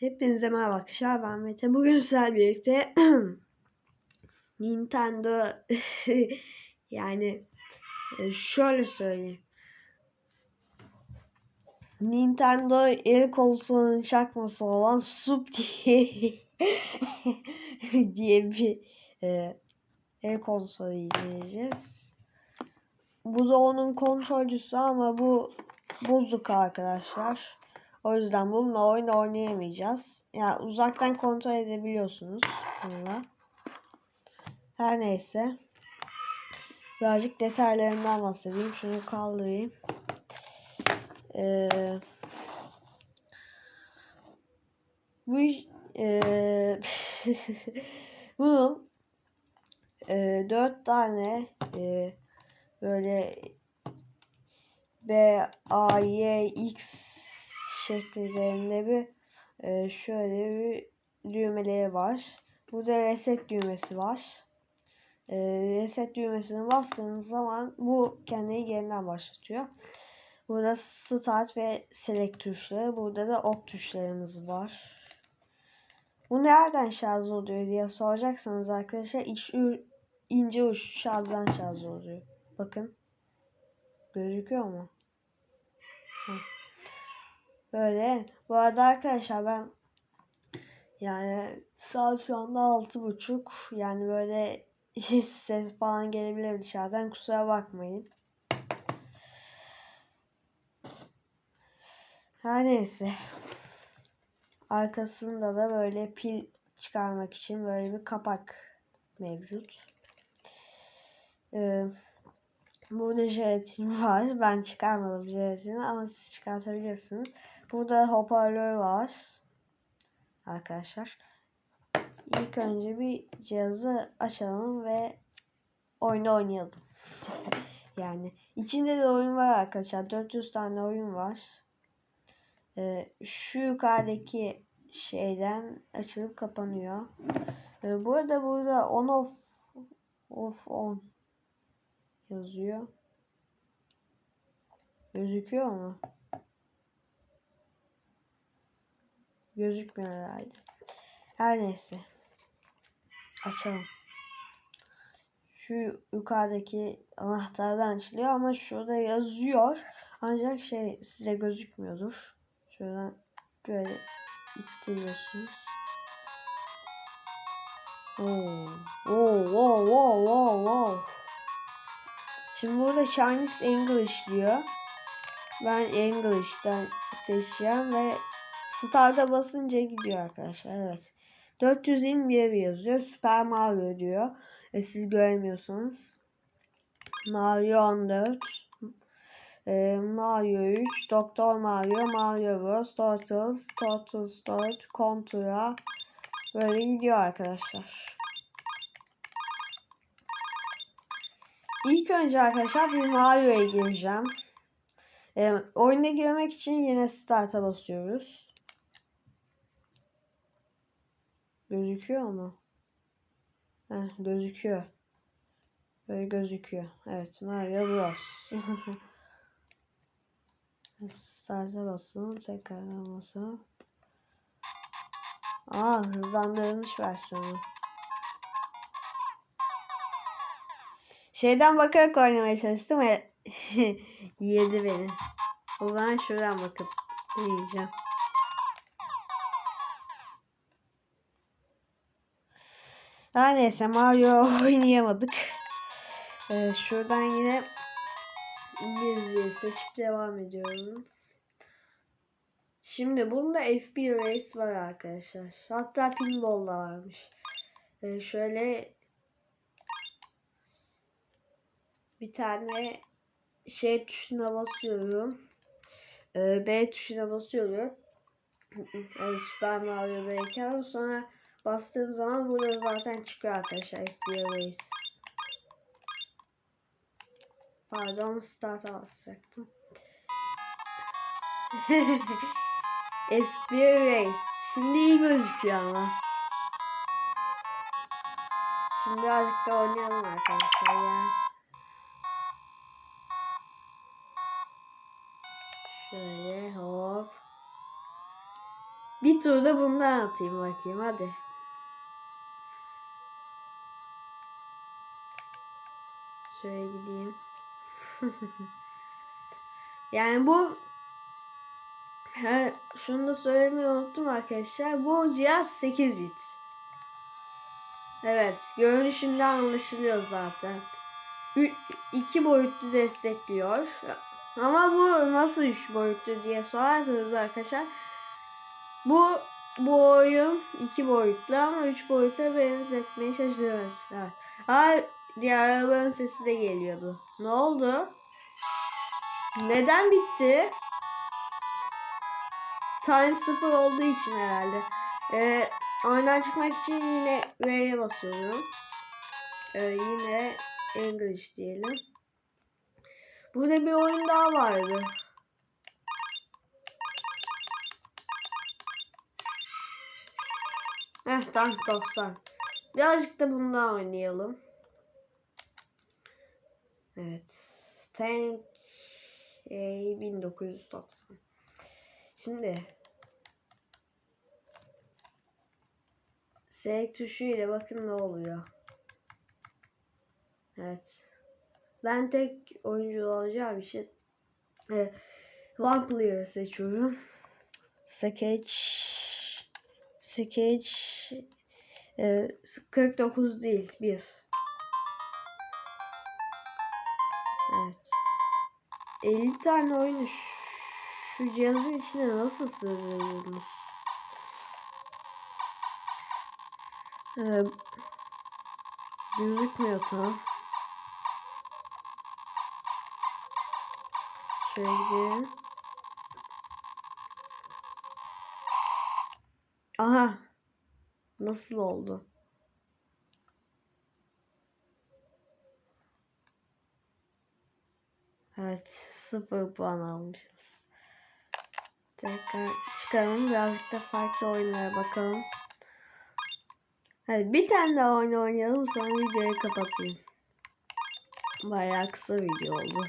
Hepinize merhaba arkadaşlar ben Mete. Bugün sizlerle birlikte Nintendo yani e, şöyle söyleyeyim. Nintendo el konsolunun çakması olan Sup diye diye bir e, el konsolu inceleyeceğiz. Bu da onun kontrolcüsü ama bu bozuk arkadaşlar. O yüzden bununla oyun oynayamayacağız. Yani uzaktan kontrol edebiliyorsunuz bununla. Her neyse. Birazcık detaylarından bahsedeyim. Şunu kaldırayım. Ee, bu e, bunun e, dört tane e, böyle B, A, Y, X şekillerinde bir e, şöyle bir düğmeleri var. Burada reset düğmesi var. E, reset düğmesine bastığınız zaman bu kendini yeniden başlatıyor. Burada start ve select tuşları. Burada da ok tuşlarımız var. Bu nereden şarj oluyor diye soracaksanız arkadaşlar iç, ince uç şarjdan şarj oluyor. Bakın. Gözüküyor mu? Heh. Böyle. Bu arada arkadaşlar ben yani saat şu anda altı buçuk. Yani böyle ses falan gelebilir dışarıdan. Kusura bakmayın. Her neyse. Arkasında da böyle pil çıkarmak için böyle bir kapak mevcut. Ee, burada jelatin var. Ben çıkarmadım jelatini ama siz çıkartabilirsiniz. Burada hoparlör var. Arkadaşlar. İlk önce bir cihazı açalım ve oyunu oynayalım. yani içinde de oyun var arkadaşlar. 400 tane oyun var. Ee, şu yukarıdaki şeyden açılıp kapanıyor. Ee, bu arada burada on off off on yazıyor. Gözüküyor mu? Gözükmüyor herhalde. Her neyse. Açalım. Şu yukarıdaki anahtardan açılıyor ama şurada yazıyor. Ancak şey size gözükmüyordur. Şuradan böyle ittiriyorsunuz. Oo. Oo, wow, wow, wow, wow. Şimdi burada Chinese English diyor. Ben English'ten seçeceğim ve Start'a basınca gidiyor arkadaşlar. Evet. 421 yazıyor. Super Mario diyor. E, siz göremiyorsunuz. Mario 14. E, Mario 3. Doktor Mario. Mario Bros. Turtles. Turtles 4. Contra. Böyle gidiyor arkadaşlar. İlk önce arkadaşlar bir Mario'ya gireceğim. E, oyuna girmek için yine Start'a basıyoruz. Gözüküyor mu? Heh, gözüküyor. Böyle gözüküyor. Evet Mario Bros. Start'a basalım. Tekrar basalım. Aa hızlandırılmış versiyonu. Şeyden bakarak oynamaya çalıştım ya. Yedi beni. O zaman şuradan bakıp yiyeceğim. Her neyse Mario oynayamadık. Ee, şuradan yine bir seçip devam ediyorum. Şimdi bunda F1 Race var arkadaşlar. Hatta pinball da varmış. Ee, şöyle bir tane şey tuşuna basıyorum. Ee, B tuşuna basıyorum. Yani Super Mario'dayken sonra bastığım zaman burada zaten çıkıyor arkadaşlar Race. Pardon start'a basacaktım. FBI Race. Şimdi iyi gözüküyor ama. Şimdi birazcık da oynayalım arkadaşlar ya. Şöyle hop. Bir turda bundan atayım bakayım hadi. Şöyle gideyim. yani bu He, şunu da söylemeyi unuttum arkadaşlar. Bu cihaz 8 bit. Evet, görünüşünden anlaşılıyor zaten. 2 boyutlu destekliyor. Ama bu nasıl 3 boyutlu diye sorarsanız arkadaşlar bu bu oyun 2 boyutlu ama 3 boyuta benzetmeye çalışıyorlar. Hayır, diğer arabanın sesi de geliyordu. Ne oldu? Neden bitti? Time 0 olduğu için herhalde. Ee, oyundan çıkmak için yine V'ye basıyorum. Ee, yine English diyelim. Burada bir oyun daha vardı. Heh Tank 90. Birazcık da bundan oynayalım. Evet. Tank e, 1990. Şimdi S tuşu ile bakın ne oluyor. Evet. Ben tek oyuncu olacağım için e, one player seçiyorum. Sketch Sketch e, 49 değil 1 50 tane oyunu şu cihazın içine nasıl sığdırıyorsunuz? Ee, gözükmüyor tam. Şöyle. Aha. Nasıl oldu? Evet. Sıfır puan almışız. Tekrar çıkalım. Birazcık da farklı oyunlara bakalım. Hadi bir tane daha oyun oynayalım. Sonra videoyu kapatayım. Bayağı kısa video oldu.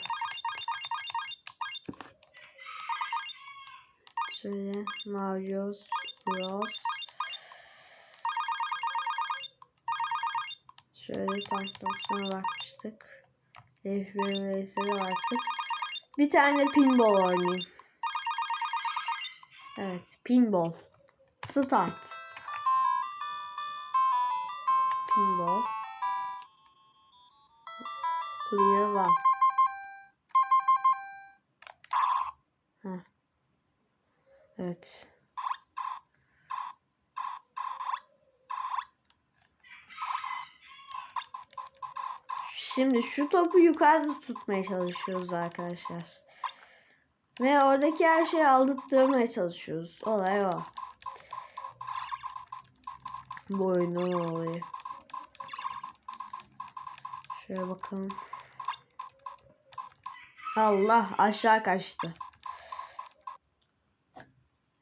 Şöyle Mario Bros. Şöyle tam 90'a bakmıştık. F1 baktık. Bir tane pinball oynayayım. Evet, pinball. Start. Pinball. Clear one. Heh. Evet. Şimdi şu topu yukarıda tutmaya çalışıyoruz arkadaşlar. Ve oradaki her şeyi aldırtmaya çalışıyoruz. Olay o. Bu oyunun olayı. Şöyle bakalım. Allah aşağı kaçtı.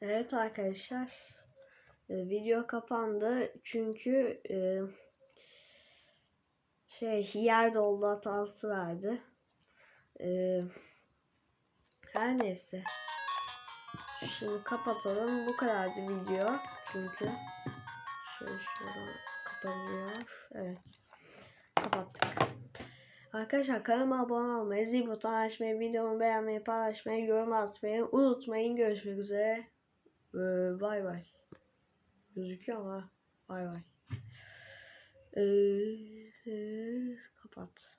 Evet arkadaşlar. Video kapandı. Çünkü e, şey yer doldu hatası verdi. E, her neyse. Şimdi kapatalım. Bu kadardı video. Çünkü şöyle şuradan kapanıyor. Evet. Kapattık. Arkadaşlar kanalıma abone olmayı, zil butonu açmayı, videomu beğenmeyi, paylaşmayı, yorum atmayı unutmayın. Görüşmek üzere. Ee, bay bay. Gözüküyor ama bay bay. Ee, kapat.